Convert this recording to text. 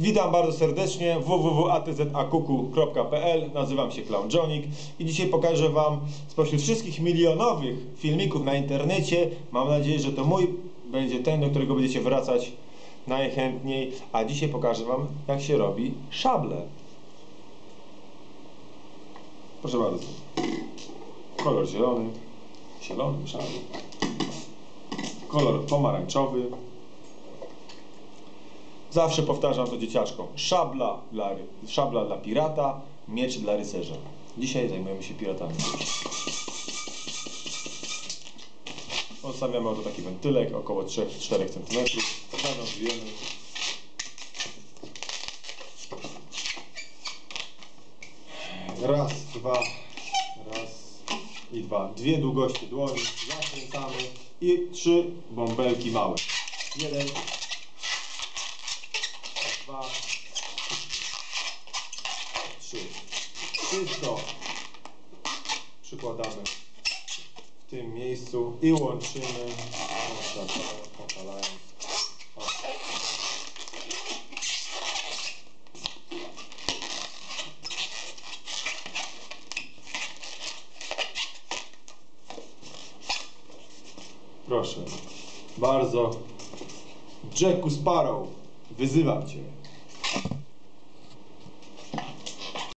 Witam bardzo serdecznie www.atzakuku.pl Nazywam się Clown Jonik i dzisiaj pokażę Wam spośród wszystkich milionowych filmików na internecie mam nadzieję, że to mój będzie ten, do którego będziecie wracać najchętniej a dzisiaj pokażę Wam jak się robi szable. Proszę bardzo. Kolor zielony zielony szable. Kolor pomarańczowy Zawsze powtarzam to dzieciaczkom. Szabla dla, szabla dla pirata, miecz dla rycerza. Dzisiaj zajmujemy się piratami. Odstawiamy oto taki wentylek, około 3-4 cm. Zawiązujemy. Raz, dwa, raz i dwa. Dwie długości dłoni. Zakręcamy i trzy bąbelki małe. Jeden, dwa, trzy. Wszystko przykładamy w tym miejscu i łączymy. Proszę. Bardzo. Jacku Sparrow, wyzywam Cię.